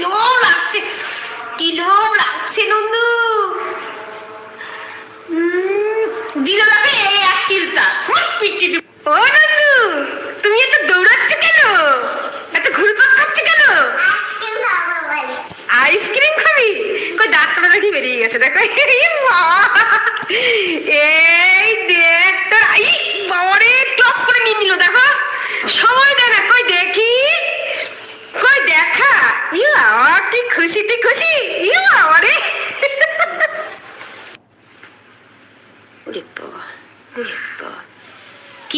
কিরম লাগছে? কিরম লাগছে নন্দু? দিল যাবে এই এক চিন্তা। পিটি। ও নন্দু তুমি এত দৌড়াচ্ছ কেন এত ঘুরপাক খাচ্ছ কেন আইসক্রিম খাব বলে আইসক্রিম খাবি কই দাঁতটা দেখি বেরিয়ে গেছে দেখো এই মা! এই দেখ তোর আই বাবারে টপ করে নিয়ে নিল দেখো সময় দেয় না কই দেখি কই দেখা ইউ বাবা কি খুশিতে খুশি ইউ বাবারে ওরে বাবা ওরে বাবা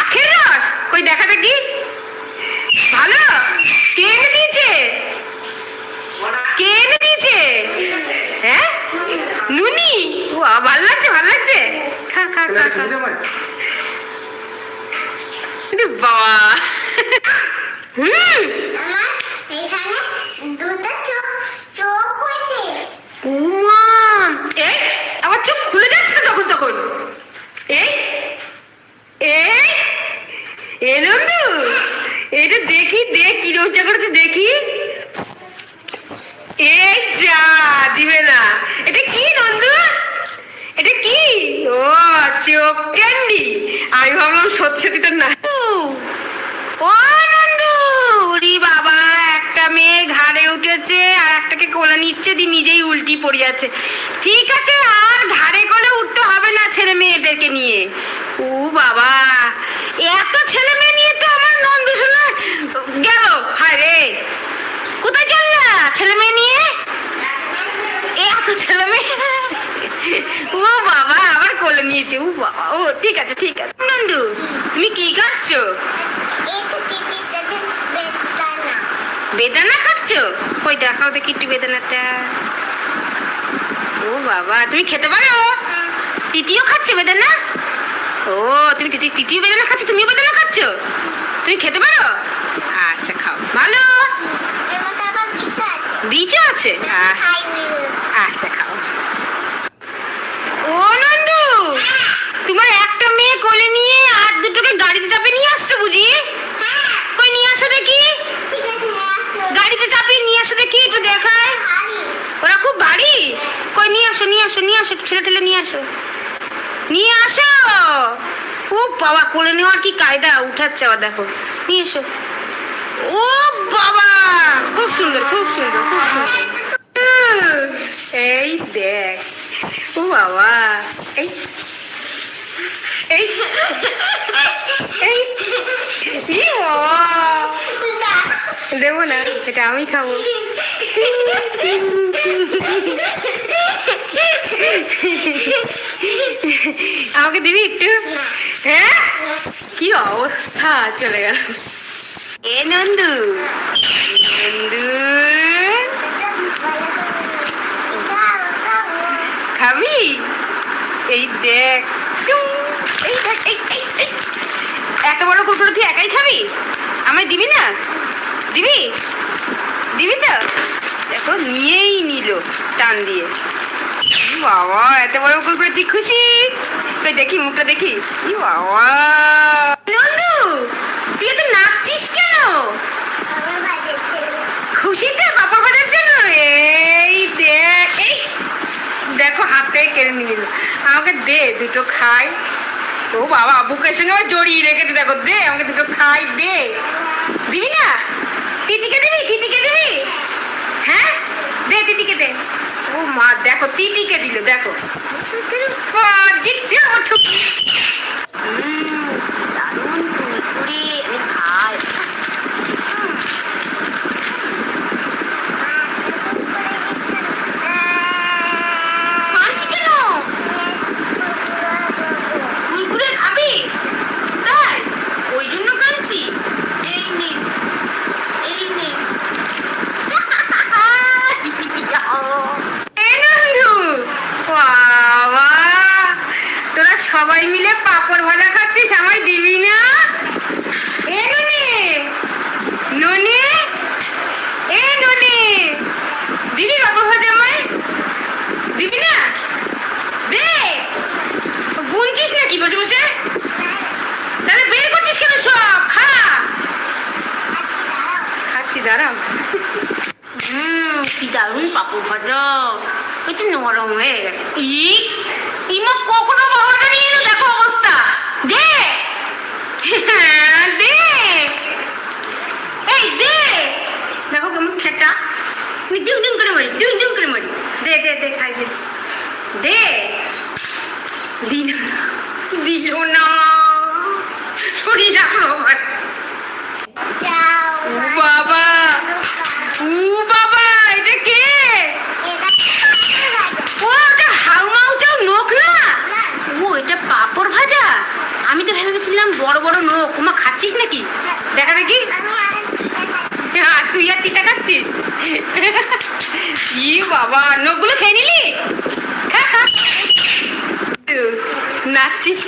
আখের রস? কই, দেখা দেখি। ভালো। কে এনে দিয়েছে? কে এনে দিয়েছে? হ্যাঁ? নুনি? ভালো লাগছে ভালো লাগছে। খা খা খা খা। বাবা। চোখ চোখ খুলে যাচ্ছে তখন তখন? এই এ? নন্দু? এটা দেখি, দেখ কি রোজা করেছে, দেখি। এই যা, দিবে না। এটা কি নন্দু? এটা কি? ও, চোখ ক্যান্ডি। আমি ভাবলাম সত্যি সত্যি না। ও নন্দু রি বাবা, একটা মেয়ে ঘাড়ে উঠেছে, আর একটাকে কোলে নিচ্ছে দি নিজেই উল্টি পড়ে যাচ্ছে। ঠিক আছে, আর ঘাড়ে কোলে উঠতে হবে না ছেলে মেয়েদেরকে নিয়ে। ও বাবা এত ছেলে মেয়ে নিয়ে তো আমার নন্দ শোনা গেল। হায় রে কোথায় চললা ছেলে মেয়ে নিয়ে? এত ছেলে মেয়ে। ও বাবা আবার কোলে নিয়েছে। ও বাবা ও ঠিক আছে ঠিক আছে। নন্দু তুমি কি খাচ্ছো? বেদানা বেদানা খাচ্ছো? কই দেখাও দেখি একটু বেদানাটা। ও বাবা তুমি খেতে পারো? তৃতীয় খাচ্ছে বেদানা? ও তুমি তৃতীয় বেদানা খাচ্ছ? তুমিও বেদানা খাচ্ছ? তুমি খেতে পারো? আচ্ছা খাও। ভালো? বীজও আছে আহ, খাইনি আচ্ছা খাও ও নন্দু তোমার একটা মেয়ে কোলে নিয়ে আর দুটোকে গাড়িতে চাপে নিয়ে আসছো বুঝি হ্যাঁ কই নিয়ে আসো দেখি ঠিক আছে আসো গাড়িতে চাপিয়ে নিয়ে আসো দেখি একটু দেখায় আরে ওরা খুব ভারী কই নিয়ে আসো নিয়ে আসো নিয়ে আসো ঠেলে ঠেলে নিয়ে আসো নিয়ে আসো ও বাবা কোলে নেওয়ার কি কায়দা উঠাচ্ছে আবার দেখো। নিয়ে এসো। ও বাবা! খুব সুন্দর খুব সুন্দর খুব সুন্দর। এই দেখ, ও বাবা, এই এই এই। দেবো না, এটা আমি খাব। আমাকে দিবি একটু? হ্যাঁ। কি অবস্থা? চলে গেল। এ নন্দু। নন্দু। খাবি? এই দেখ। এই দেখ এই এই এই। এত বড় কুকুর তুই একাই খাবি? আমায় দিবি না? দিবি? দিবি তো? দেখো নিয়েই নিল টান দিয়ে। বাবা এত বড় কুকুর তুই খুশি? কই দেখি মুখটা দেখি। ই বাবা। নন্দু তুই এত নাচছিস কেন? খুশিতে বাবা ভাজার জন্য এই দেখ এই। দেখো হাতে কেড়ে নিয়ে নিল। আমাকে দে দুটো খাই। ও বাবা বুকের সঙ্গে আবার জড়িয়ে রেখেছে দেখো দে আমাকে দুটো খাই দে। দিবি না? তিতিকে দিবি? তিতিকে দিবি? হ্যাঁ? দে দিদিকে দে। ও মা দেখো তিতিকে দিল দেখো। জিততে ওঠুক দারুণ কুরকুরে আমি খাই কাঁদছি কেন কুরকুরে খাবি তাই ওই জন্য কাঁদছি এই নে এই নে এই নন্দু বাবা তোরা সবাই মিলে পাপড় ভাজা খাচ্ছিস আমায় দিবি না এ ননি ননি এ ননি দিবি পাপড় ভাজা আমায় দিবি না দে গুনছিস নাকি বসে বসে তাহলে বের করছিস কেন সব খা খাচ্ছি দাঁড়াও হুম কি দারুণ পাপড় নরম হয়ে গেছে ই কখনো দে এই দে দেখো ঠেটা করে করে মারি দে দে দে খাই দে দে দিল না শরীর রাখল আমার যাও ও বাবা ও বাবা এটা কে ও ওটা হাউমাউ চাও নোক না ও এটা পাপড় ভাজা আমি তো ভেবেছিলাম বড় বড় নোক ওমা খাচ্ছিস নাকি দেখা দেখি আর তুই আর তিতা খাচ্ছিস ই বাবা নোকগুলো খেয়ে নিলি খা খা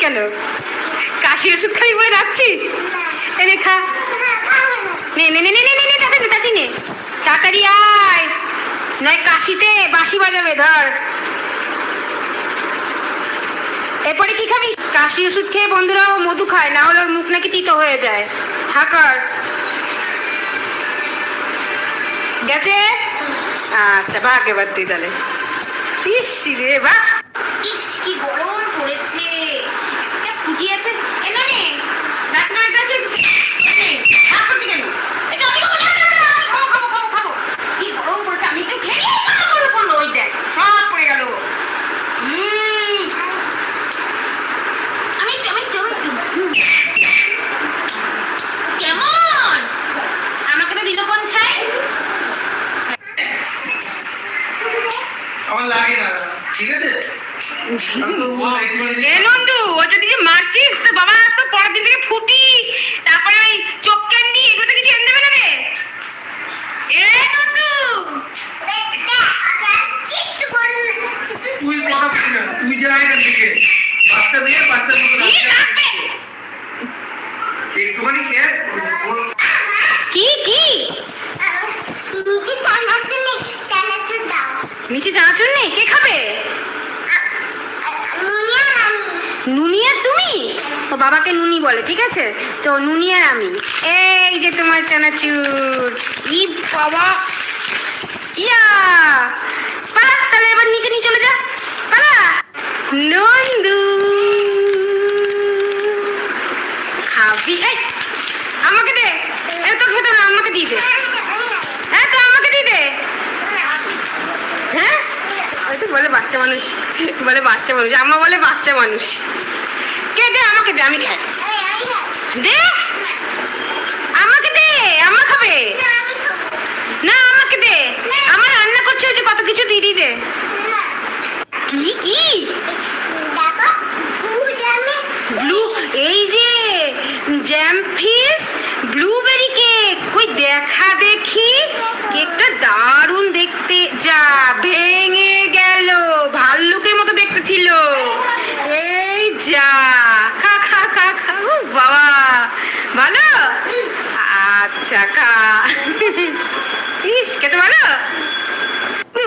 কেন? কাশি ওষুধ খাবি বলে নাচছিস এনে খা। নে নে নে নে নে নে, তাড়াতাড়ি তাড়াতাড়ি নে। তাড়াতাড়ি আয়। নয়, কাশিতে বাঁশি বাজাবে, ধর। এরপরে কি খাবি? কাশি ওষুধ খেয়ে বন্ধুরা মধু খায়, না হলে ওর মুখ নাকি তিতো হয়ে যায়। হাকার গেছে? আচ্ছা ভাগ এবার তুই তাহলে। ইস রে বা ইস কি গরম পড়েছে একটা ফুটিয়েছে এলো নে রান্না একটা আছে এই, রাগ করছি কেন? এটা আমি খাব, না, না, না, আমি খাব, খাব, খাব, খাব। কি গরম পড়েছে, আমি একটু খেয়ে নিই, পড়ল, পড়ল, পড়ল, ওই দেখ, সব পড়ে গেল। উম, আমি একটু, আমি একটু, আমি একটু। এ নন্দু ও যদি যে মারছিস তো বাবা তো পরের দিন থেকে ফুটি তারপরে ওই চোখ ক্যান্ডি এগুলো তো কিছু এনে দেবে না রে এ নন্দু কিচ্ছু করো না তুই কথা বলবি না তুই যা এখান থেকে বাচ্চা মেয়ে বাচ্চার মতো কি লাগবে একটুখানি খেয়ে ওর- কি কি নিচে চানাচুর নেই চানাচুর দাও নিচে চানাচুর নেই কে খাবে নুনি আর আমি নুনি আর তুমি ও বাবাকে নুনি বলে, ঠিক আছে? তো নুনি আর আমি। এই যে তোমার চানাচুর ই বাবা। ইয়া! পালা, তাহলে এবার নিচে নিয়ে চলে যা। পালা। নন্দু। খাবি? এই, আমাকে দে। এত খেতে না আমাকে দিয়ে দে। হ্যাঁ তো আমাকে দিয়ে দে। হ্যাঁ? বলে বাচ্চা মানুষ। বলে বাচ্চা মানুষ। আম্মা বলে বাচ্চা মানুষ। কে দে, আমাকে দে, আমি খাই। দে। আমাকে দে, আম্মা খাবে। না, আমাকে দে। আমার রান্না করছে যে কত কিছু, দিদি দে। কি কি দেখো পূজামে ব্লু এই যে জ্যাম ফিস ব্লুবেরি কেক ওই দেখা দেখি কেকটা দারুণ দেখতে যা ভেঙে গেল ভাল্লুকের মতো দেখতে ছিল এই যা খা খা খা খা উ বাবা ভালো আচ্ছা খা ইস খেতে ভালো উ,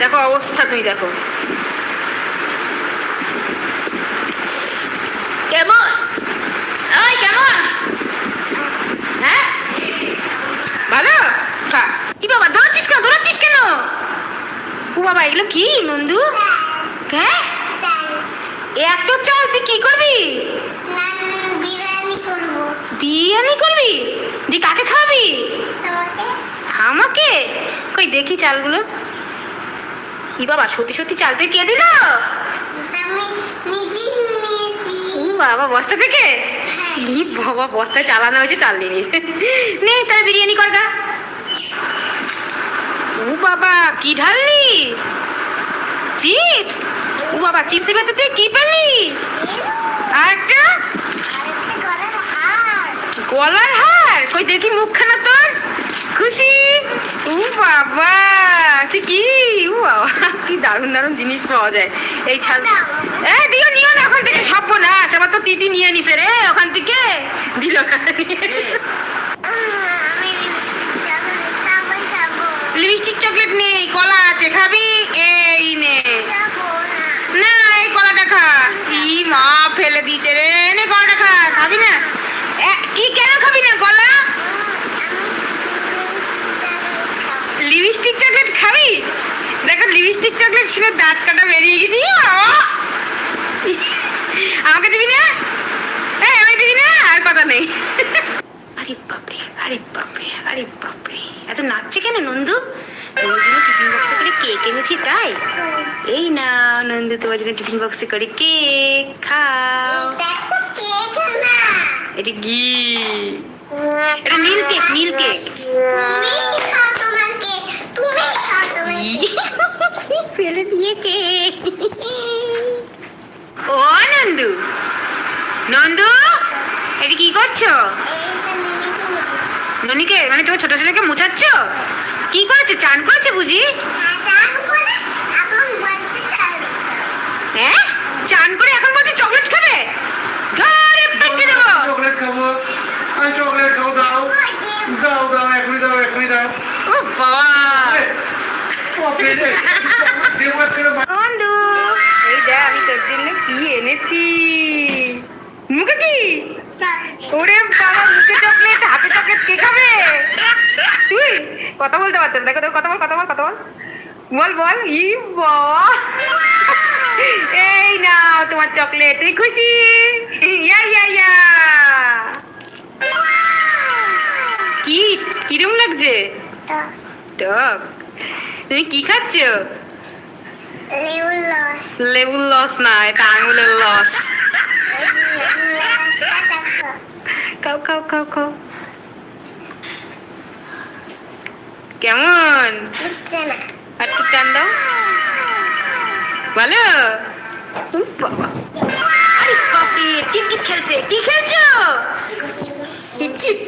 দেখো অবস্থা তুমি দেখো। কেমন? ওই কেমন? হ্যাঁ? ভালো? কি বাবা দৌড়াচ্ছিস কেন? দৌড়াচ্ছিস কেন? ও বাবা এগুলো কি নন্দু? হ্যাঁ চাল এত চাল তুই কি করবি? বিরিয়ানি করবি। দি কাকে খাওয়াবি? আমাকে? কই দেখি চালগুলো। ই বাবা সত্যি সত্যি কে দিল বাবা বস্তা থেকে? ই বাবা বস্তায় চালানো হয়েছে চাল নে তাহলে বিরিয়ানি কর গা। ও বাবা কি ঢাললি? চিপস? ও বাবা চিপসের ভেতর তুই কি পেলি? আরেকটা? গলার হার? কই দেখি মুখখানা তোর? খুশি? ও বাবা, তুই কি? ও কি দারুণ দারুণ জিনিস পাওয়া যায়। এই ছাল এ, দিও, নিও না, ওখান থেকে সব না আবার তো তিতি নিয়ে নিছে রে, ওখান থেকে। দিল লিপস্টিক চকলেট নেই, কলা আছে, খাবি? এই নে। না, এই কলাটা খা। ই মা, ফেলে দিয়েছে রে। নে, কলাটা খা, খাবি না? কি, কেন খাবি না কলা আমি লিপস্টিক চকলেট খাবি? দেখো লিপস্টিক চকলেট ছিল দাঁত কাটা বেরিয়ে গেছি। আমাকে দিবি না? হ্যাঁ আমি দিবি না? আর কথা নেই। আরে বাপরে আরে বাপরে আরে বাপরে। এত নাচছে কেন নন্দু? জন্য টিফিন বক্সে করে কেক এনেছি তাই? এই না নন্দু তোমার জন্য টিফিন বক্সে করে কেক খাও। এটা কি এটা নীল কেক নীল কেক তুমি খাও তোমার কেক তুমি খাও তোমার কেক ফেলে দিয়েছে ও নন্দু। নন্দু এটা কি করছ? ননিকে মানে তোমার ছোট ছেলেকে মুছাচ্ছ? কি করেছে? চান করেছে বুঝি? চান করে এখন বলছে চাল হ্যাঁ? চান করে এখন বলছে চকলেট খাবে? ধরে পেটে দেবো। চকলেট খাব। আমি চকলেট খাব দাও। দাও দাও এখনই দাও এখনই দাও। ও বাবা। বন্ধু এই দেখ আমি তোর জন্য কি এনেছি। মুখে কি? ওরে বাবা মুখে চকলেট হাতে চকলেট কে খাবে? তুই কথা বলতে পারছ না। দেখো দেখো কথা বল কথা বল কথা বল। বল বল। ই এই নাও তোমার চকলেট তুই খুশি। ইয়া ইয়া ইয়া। কি কিরম লাগছে? টক। তুমি কি খাচ্ছ? লেবুর লস লেবুর লস না এটা আঙুলের লস খাও খাও খাও খাও। কেমন? আর কি টান দাও। ভালো? ক্রিকেট খেলছে? কি খেলছো? ক্রিকেট